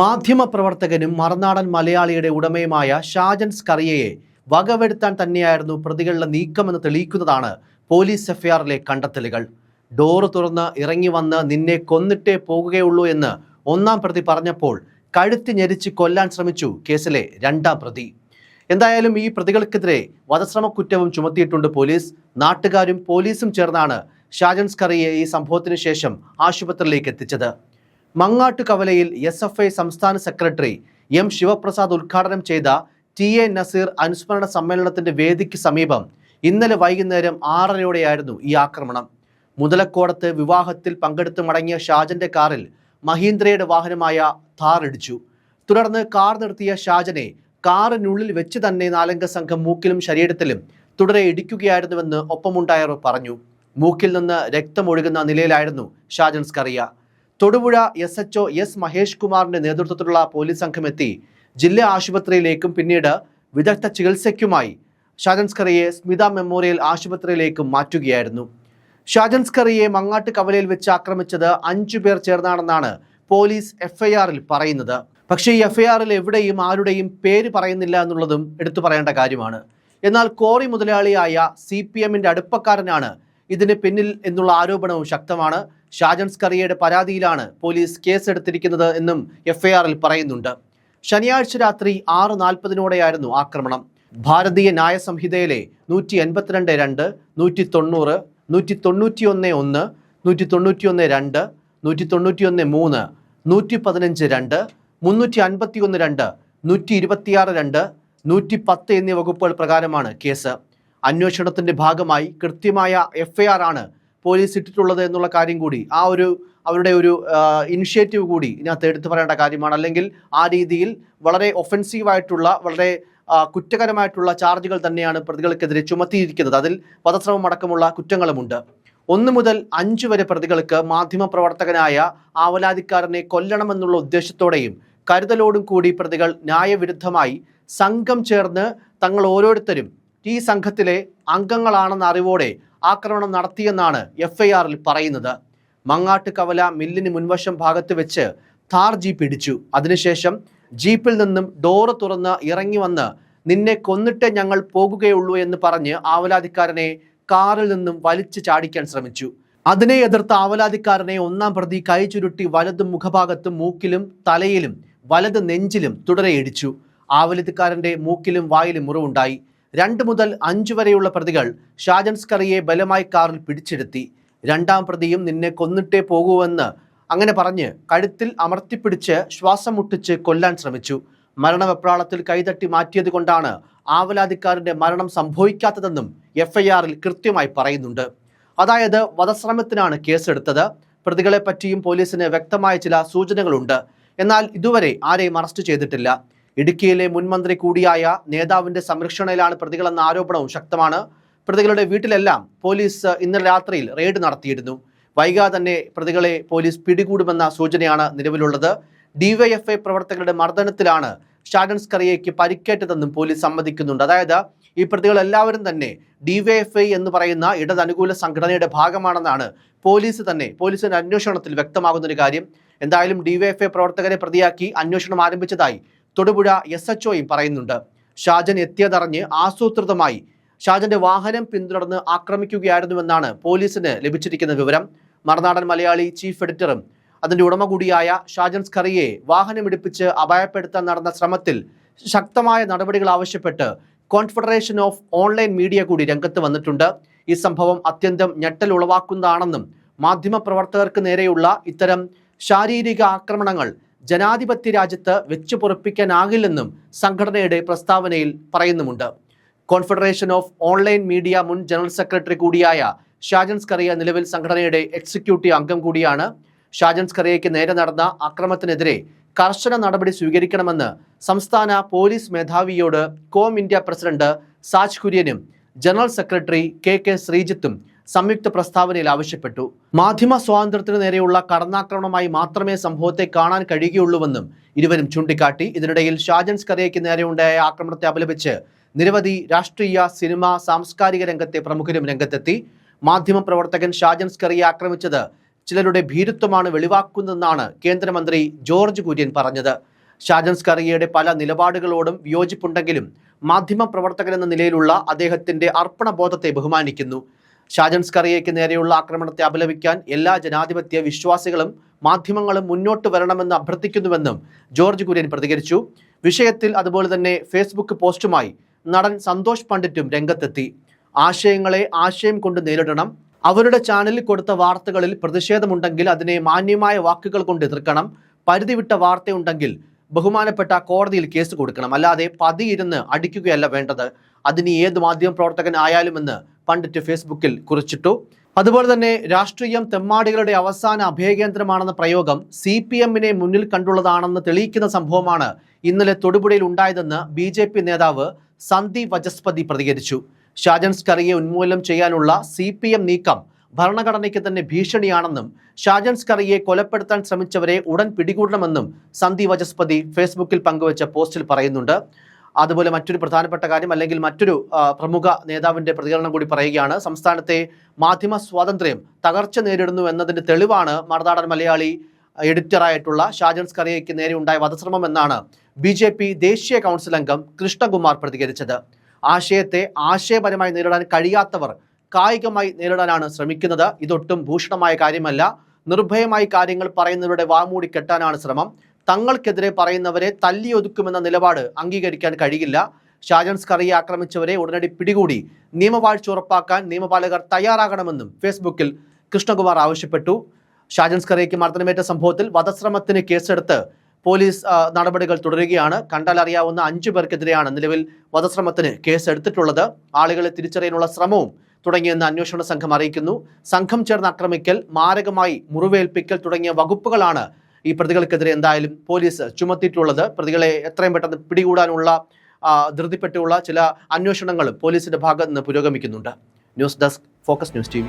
മാധ്യമപ്രവർത്തകനും മറുനാടൻ മലയാളിയുടെ ഉടമയുമായ ഷാജൻ സ്കറിയയെ വകവരുത്താൻ തന്നെയായിരുന്നു പ്രതികളുടെ നീക്കമെന്ന് തെളിയിക്കുന്നതാണ് പോലീസ് എഫ്ഐആറിലെ കണ്ടെത്തലുകൾ. ഡോറ് തുറന്ന് ഇറങ്ങി വന്ന് നിന്നെ കൊന്നിട്ടേ പോകുകയുള്ളൂ എന്ന് ഒന്നാം പ്രതി പറഞ്ഞപ്പോൾ കഴുത്തി ഞെരിച്ച് കൊല്ലാൻ ശ്രമിച്ചു കേസിലെ രണ്ടാം പ്രതി. എന്തായാലും ഈ പ്രതികൾക്കെതിരെ വധശ്രമ കുറ്റവും ചുമത്തിയിട്ടുണ്ട് പോലീസ്. നാട്ടുകാരും പോലീസും ചേർന്നാണ് ഷാജൻസ് സ്കറിയെ ഈ സംഭവത്തിന് ശേഷം ആശുപത്രിയിലേക്ക് എത്തിച്ചത്. മങ്ങാട്ട് കവലയിൽ എസ് എഫ് ഐ സംസ്ഥാന സെക്രട്ടറി എം ശിവപ്രസാദ് ഉദ്ഘാടനം ചെയ്ത ടി എ നസീർ അനുസ്മരണ സമ്മേളനത്തിന്റെ വേദിക്ക് സമീപം ഇന്നലെ വൈകുന്നേരം ആറരയോടെയായിരുന്നു ഈ ആക്രമണം. മുതലക്കോടത്ത് വിവാഹത്തിൽ പങ്കെടുത്ത് മടങ്ങിയ ഷാജന്റെ കാറിൽ മഹീന്ദ്രയുടെ വാഹനമായ ഥാർ ഇടിച്ചു. തുടർന്ന് കാർ നിർത്തിയ ഷാജനെ കാറിനുള്ളിൽ വെച്ച് തന്നെ നാലംഗ സംഘം മൂക്കിലും ശരീരത്തിലും തുടരെ ഇടിക്കുകയായിരുന്നുവെന്ന് ഒപ്പമുണ്ടായവർ പറഞ്ഞു. മൂക്കിൽ നിന്ന് രക്തമൊഴുകുന്ന നിലയിലായിരുന്നു Shajan Scaria. Thodupuzha S H O S Mahesh കുമാറിന്റെ നേതൃത്വത്തിലുള്ള പോലീസ് സംഘം എത്തി. ജില്ലാ ആശുപത്രിയിലേക്കും പിന്നീട് വിദഗ്ധ ചികിത്സയ്ക്കുമായി ഷാജൻസ്കറിയെ സ്മിത മെമ്മോറിയൽ ആശുപത്രിയിലേക്കും മാറ്റുകയായിരുന്നു. ഷാജൻസ്കറിയെ മങ്ങാട്ട് കവലയിൽ വെച്ച് ആക്രമിച്ചത് അഞ്ചു പേർ ചേർന്നാണെന്നാണ് പോലീസ് എഫ്ഐആറിൽ പറയുന്നത്. പക്ഷേ ഈ എഫ്ഐആറിൽ എവിടെയും ആരുടെയും പേര് പറയുന്നില്ല എന്നുള്ളതും എടുത്തു പറയേണ്ട കാര്യമാണ്. എന്നാൽ കോറി മുതലാളിയായ സി പി എമ്മിന്റെ അടുപ്പക്കാരനാണ് ഇതിന് പിന്നിൽ എന്നുള്ള ആരോപണവും ശക്തമാണ്. ഷാജൻ സ്കറിയയുടെ പരാതിയിലാണ് പോലീസ് കേസെടുത്തിരിക്കുന്നത് എന്നും എഫ്ഐആറിൽ പറയുന്നുണ്ട്. ശനിയാഴ്ച രാത്രി ആറ് നാൽപ്പതിനോടെയായിരുന്നു ആക്രമണം. ഭാരതീയ ന്യായ സംഹിതയിലെ നൂറ്റി എൺപത്തിരണ്ട് രണ്ട് നൂറ്റി തൊണ്ണൂറ് നൂറ്റി തൊണ്ണൂറ്റി ഒന്ന് ഒന്ന് നൂറ്റി തൊണ്ണൂറ്റി ഒന്ന് രണ്ട് നൂറ്റി തൊണ്ണൂറ്റി ഒന്ന് മൂന്ന് നൂറ്റി പതിനഞ്ച് രണ്ട് മുന്നൂറ്റി അൻപത്തി ഒന്ന് രണ്ട് നൂറ്റി ഇരുപത്തിയാറ് രണ്ട് നൂറ്റി പത്ത് എന്നീ വകുപ്പുകൾ പ്രകാരമാണ് കേസ്. അന്വേഷണത്തിന്റെ ഭാഗമായി കൃത്യമായ എഫ്ഐആർ ആണ് പോലീസ് ഇട്ടിട്ടുള്ളത് എന്നുള്ള കാര്യം കൂടി. ആ ഒരു അവരുടെ ഒരു ഇനിഷ്യേറ്റീവ് കൂടി ഇതിനകത്ത് എടുത്തു പറയേണ്ട കാര്യമാണ്. അല്ലെങ്കിൽ ആ രീതിയിൽ വളരെ ഒഫൻസീവായിട്ടുള്ള വളരെ കുറ്റകരമായിട്ടുള്ള ചാർജുകൾ തന്നെയാണ് പ്രതികൾക്കെതിരെ ചുമത്തിയിരിക്കുന്നത്. അതിൽ വധശ്രമം അടക്കമുള്ള കുറ്റങ്ങളുമുണ്ട്. ഒന്ന് മുതൽ അഞ്ച് വരെ പ്രതികൾക്ക് മാധ്യമപ്രവർത്തകനായ ആവലാതിക്കാരനെ കൊല്ലണമെന്നുള്ള ഉദ്ദേശത്തോടെയും കരുതലോടും കൂടി പ്രതികൾ ന്യായവിരുദ്ധമായി സംഘം ചേർന്ന് തങ്ങൾ ഓരോരുത്തരും ഈ സംഘത്തിലെ അംഗങ്ങളാണെന്ന അറിവോടെ ആക്രമണം നടത്തിയെന്നാണ് എഫ് ഐ ആറിൽ പറയുന്നത്. മങ്ങാട്ട് കവല മില്ലിന് മുൻവശം ഭാഗത്ത് വെച്ച് താർ ജീപ്പ് ഇടിച്ചു അതിനുശേഷം ജീപ്പിൽ നിന്നും ഡോറ് തുറന്ന് ഇറങ്ങി വന്ന് നിന്നെ കൊന്നിട്ട് ഞങ്ങൾ പോകുകയുള്ളൂ എന്ന് പറഞ്ഞ് ആവലാതിക്കാരനെ കാറിൽ നിന്നും വലിച്ചു ചാടിക്കാൻ ശ്രമിച്ചു. അതിനെ എതിർത്ത ആവലാതിക്കാരനെ ഒന്നാം പ്രതി കൈ ചുരുട്ടി വലത് മുഖഭാഗത്തും മൂക്കിലും തലയിലും വലത് നെഞ്ചിലും തുടരെ ഇടിച്ചു ആവലാതിക്കാരന്റെ മൂക്കിലും വായിലും മുറിവുണ്ടായി. രണ്ട് മുതൽ അഞ്ച് വരെയുള്ള പ്രതികൾ ഷാജൻസ്കറിയെ ബലമായി കാറിൽ പിടിച്ചെടുത്തി രണ്ടാം പ്രതിയും നിന്നെ കൊന്നിട്ടേ പോകൂവെന്ന് അങ്ങനെ പറഞ്ഞ് കഴുത്തിൽ അമർത്തിപ്പിടിച്ച് ശ്വാസം മുട്ടിച്ച് കൊല്ലാൻ ശ്രമിച്ചു. മരണവെപ്രാളത്തിൽ കൈതട്ടി മാറ്റിയത് കൊണ്ടാണ് ആവലാതിക്കാരന്റെ മരണം സംഭവിക്കാത്തതെന്നും എഫ്ഐആറിൽ കൃത്യമായി പറയുന്നുണ്ട്. അതായത് വധശ്രമത്തിനാണ് കേസെടുത്തത്. പ്രതികളെ പറ്റിയും പോലീസിന് വ്യക്തമായ ചില സൂചനകളുണ്ട്. എന്നാൽ ഇതുവരെ ആരെയും അറസ്റ്റ് ചെയ്തിട്ടില്ല. ഇടുക്കിയിലെ മുൻമന്ത്രി കൂടിയായ നേതാവിന്റെ സംരക്ഷണയിലാണ് പ്രതികളെന്ന ആരോപണവും ശക്തമാണ്. പ്രതികളുടെ വീട്ടിലെല്ലാം പോലീസ് ഇന്നലെ രാത്രിയിൽ റെയ്ഡ് നടത്തിയിരുന്നു. വൈകാതെ തന്നെ പ്രതികളെ പോലീസ് പിടികൂടുമെന്ന സൂചനയാണ് നിലവിലുള്ളത്. ഡിവൈഎഫ്ഐ പ്രവർത്തകരുടെ മർദ്ദനത്തിലാണ് ഷാഡൻ സ്കറിയയ്ക്ക് പരിക്കേറ്റതെന്നും പോലീസ് സമ്മതിക്കുന്നുണ്ട്. അതായത് ഈ പ്രതികൾ എല്ലാവരും തന്നെ ഡിവൈഎഫ്ഐ എന്ന് പറയുന്ന ഇടതനുകൂല സംഘടനയുടെ ഭാഗമാണെന്നാണ് പോലീസ് തന്നെ പോലീസിന്റെ അന്വേഷണത്തിൽ വ്യക്തമാകുന്ന ഒരു കാര്യം. എന്തായാലും ഡിവൈഎഫ്ഐ പ്രവർത്തകരെ പ്രതിയാക്കി അന്വേഷണം ആരംഭിച്ചതായി തൊടുപുഴ എസ് എച്ച് ഒയും പറയുന്നുണ്ട്. ഷാജൻ എത്തിയതറിഞ്ഞ് ആസൂത്രിതമായി. ഷാജന്റെ വാഹനം പിന്തുടർന്ന് ആക്രമിക്കുകയായിരുന്നുവെന്നാണ് പോലീസിന് ലഭിച്ചിരിക്കുന്ന വിവരം. മറുനാടൻ മലയാളി ചീഫ് എഡിറ്ററും അതിന്റെ ഉടമ കൂടിയായ ഷാജൻ സ്കറിയെ വാഹനമിടിപ്പിച്ച് അപായപ്പെടുത്താൻ നടന്ന ശ്രമത്തിൽ ശക്തമായ നടപടികൾ ആവശ്യപ്പെട്ട് കോൺഫെഡറേഷൻ ഓഫ് ഓൺലൈൻ മീഡിയ കൂടി രംഗത്ത് വന്നിട്ടുണ്ട്. ഈ സംഭവം അത്യന്തം ഞെട്ടൽ ഉളവാക്കുന്നതാണെന്നും മാധ്യമപ്രവർത്തകർക്ക് നേരെയുള്ള ഇത്തരം ശാരീരിക ആക്രമണങ്ങൾ ജനാധിപത്യ രാജ്യത്ത് വെച്ചു പൊറപ്പിക്കാനാകില്ലെന്നും സംഘടനയുടെ പ്രസ്താവനയിൽ പറയുന്നുമുണ്ട്. കോൺഫെഡറേഷൻ ഓഫ് ഓൺലൈൻ മീഡിയ മുൻ ജനറൽ സെക്രട്ടറി കൂടിയായ ഷാജൻസ് സ്കറിയ നിലവിൽ സംഘടനയുടെ എക്സിക്യൂട്ടീവ് അംഗം കൂടിയാണ്. ഷാജൻസ് സ്കറിയയ്ക്ക് നേരെ നടന്ന അക്രമത്തിനെതിരെ കർശന നടപടി സ്വീകരിക്കണമെന്ന് സംസ്ഥാന പോലീസ് മേധാവിയോട് കോം ഇന്ത്യ പ്രസിഡന്റ് സാജ് കുര്യനും ജനറൽ സെക്രട്ടറി കെ കെ ശ്രീജിത്തും സംയുക്ത പ്രസ്താവനയിൽ ആവശ്യപ്പെട്ടു. മാധ്യമ സ്വാതന്ത്ര്യത്തിന് നേരെയുള്ള കടന്നാക്രമണമായി മാത്രമേ സംഭവത്തെ കാണാൻ കഴിയുകയുള്ളൂവെന്നും ഇരുവരും ചൂണ്ടിക്കാട്ടി. ഇതിനിടയിൽ ഷാജൻസ് സ്കറിയയ്ക്ക് നേരെയുണ്ടായ ആക്രമണത്തെ അപലപിച്ച് നിരവധി രാഷ്ട്രീയ സിനിമ സാംസ്കാരിക രംഗത്തെ പ്രമുഖരും രംഗത്തെത്തി. മാധ്യമപ്രവർത്തകൻ ഷാജൻസ് സ്കറിയെ ആക്രമിച്ചത് ചിലരുടെ ഭീരുത്വമാണ് വെളിവാക്കുന്നതെന്നാണ് കേന്ദ്രമന്ത്രി ജോർജ് കുര്യൻ പറഞ്ഞത്. ഷാജൻസ് കറിയയുടെ പല നിലപാടുകളോടും വിയോജിപ്പുണ്ടെങ്കിലും മാധ്യമ പ്രവർത്തകൻ എന്ന നിലയിലുള്ള അദ്ദേഹത്തിന്റെ അർപ്പണബോധത്തെ ബഹുമാനിക്കുന്നു. ഷാജൻ സ്കറിയയ്ക്ക് നേരെയുള്ള ആക്രമണത്തെ അപലപിക്കാൻ എല്ലാ ജനാധിപത്യ വിശ്വാസികളും മാധ്യമങ്ങളും മുന്നോട്ട് വരണമെന്ന് അഭ്യർത്ഥിക്കുന്നുവെന്നും ജോർജ് കുര്യൻ പ്രതികരിച്ചു. വിഷയത്തിൽ അതുപോലെ തന്നെ ഫേസ്ബുക്ക് പോസ്റ്റുമായി നടൻ സന്തോഷ് പണ്ഡിറ്റും രംഗത്തെത്തി. ആശയങ്ങളെ ആശയം കൊണ്ട് നേരിടണം. അവരുടെ ചാനലിൽ കൊടുത്ത വാർത്തകളിൽ പ്രതിഷേധമുണ്ടെങ്കിൽ അതിനെ മാന്യമായ വാക്കുകൾ കൊണ്ട് എതിർക്കണം. പരിധിവിട്ട വാർത്തയുണ്ടെങ്കിൽ ബഹുമാനപ്പെട്ട കോടതിയിൽ കേസ് കൊടുക്കണം. അല്ലാതെ പതിയിരുന്ന് അടിക്കുകയല്ല വേണ്ടത്. അതിന് ഏത് മാധ്യമ പ്രവർത്തകൻ ആയാലുമെന്ന് പണ്ഡിറ്റ് ഫേസ്ബുക്കിൽ കുറിച്ചിട്ടു. അതുപോലെ തന്നെ രാഷ്ട്രീയം തെമ്മാടികളുടെ അവസാന അഭയകേന്ദ്രമാണെന്ന പ്രയോഗം സി പി എമ്മിനെ മുന്നിൽ കണ്ടുള്ളതാണെന്ന് തെളിയിക്കുന്ന സംഭവമാണ് ഇന്നലെ തൊടുപുഴയിൽ ഉണ്ടായതെന്ന് ബി ജെ പി നേതാവ് സന്ദീപ് വചസ്പതി പ്രതികരിച്ചു. ഷാജൻ സ്കറിയെ ഉന്മൂലനം ചെയ്യാനുള്ള സി പി എം നീക്കം ഭരണഘടനയ്ക്ക് തന്നെ ഭീഷണിയാണെന്നും ഷാജൻ സ്കറിയെ കൊലപ്പെടുത്താൻ ശ്രമിച്ചവരെ ഉടൻ പിടികൂടണമെന്നും സന്ദീപ് വചസ്പതി ഫേസ്ബുക്കിൽ പങ്കുവച്ച പോസ്റ്റിൽ പറയുന്നുണ്ട്. അതുപോലെ മറ്റൊരു പ്രധാനപ്പെട്ട കാര്യം അല്ലെങ്കിൽ മറ്റൊരു പ്രമുഖ നേതാവിന്റെ പ്രതികരണം കൂടി പറയുകയാണ്. സംസ്ഥാനത്തെ മാധ്യമ സ്വാതന്ത്ര്യം തകർച്ച നേരിടുന്നു എന്നതിന്റെ തെളിവാണ് മറുനാടൻ മലയാളി എഡിറ്ററായിട്ടുള്ള ഷാജൻസ് സ്കറിയയ്ക്ക് നേരെ ഉണ്ടായ വധശ്രമം എന്നാണ് ബി ജെ പി ദേശീയ കൗൺസിൽ അംഗം കൃഷ്ണകുമാർ പ്രതികരിച്ചത്. ആശയത്തെ ആശയപരമായി നേരിടാൻ കഴിയാത്തവർ കായികമായി നേരിടാനാണ് ശ്രമിക്കുന്നത്. ഇതൊട്ടും ഭൂഷണമായ കാര്യമല്ല. നിർഭയമായി കാര്യങ്ങൾ പറയുന്നവരുടെ വാമൂടി കെട്ടാനാണ് ശ്രമം. തങ്ങൾക്കെതിരെ പറയുന്നവരെ തല്ലിയൊതുക്കുമെന്ന നിലപാട് അംഗീകരിക്കാൻ കഴിയില്ല. ഷാജൻസ് സ്കറിയെ ആക്രമിച്ചവരെ ഉടനടി പിടികൂടി. നിയമവാഴ്ച ഉറപ്പാക്കാൻ നിയമപാലകർ തയ്യാറാകണമെന്നും ഫേസ്ബുക്കിൽ കൃഷ്ണകുമാർ ആവശ്യപ്പെട്ടു. ഷാജൻസ് സ്കറിയയ്ക്ക് മർദ്ദനമേറ്റ സംഭവത്തിൽ വധശ്രമത്തിന് കേസെടുത്ത് പോലീസ് നടപടികൾ തുടരുകയാണ്. കണ്ടാൽ അറിയാവുന്ന അഞ്ചു പേർക്കെതിരെയാണ് നിലവിൽ വധശ്രമത്തിന് കേസെടുത്തിട്ടുള്ളത്. ആളുകളെ തിരിച്ചറിയാനുള്ള ശ്രമവും തുടങ്ങിയെന്ന് അന്വേഷണ സംഘം അറിയിക്കുന്നു. സംഘം ചേർന്ന് ആക്രമിക്കൽ മാരകമായി മുറിവേൽപ്പിക്കൽ തുടങ്ങിയ വകുപ്പുകളാണ് ഈ പ്രതികൾക്കെതിരെ എന്തായാലും പോലീസ് ചുമത്തിയിട്ടുള്ളത്. പ്രതികളെ എത്രയും പെട്ടെന്ന് പിടികൂടാനുള്ള ധൃതിപ്പെട്ടുള്ള ചില അന്വേഷണങ്ങളും പോലീസിന്റെ ഭാഗത്ത് നിന്ന് പുരോഗമിക്കുന്നുണ്ട്. News desk focus news T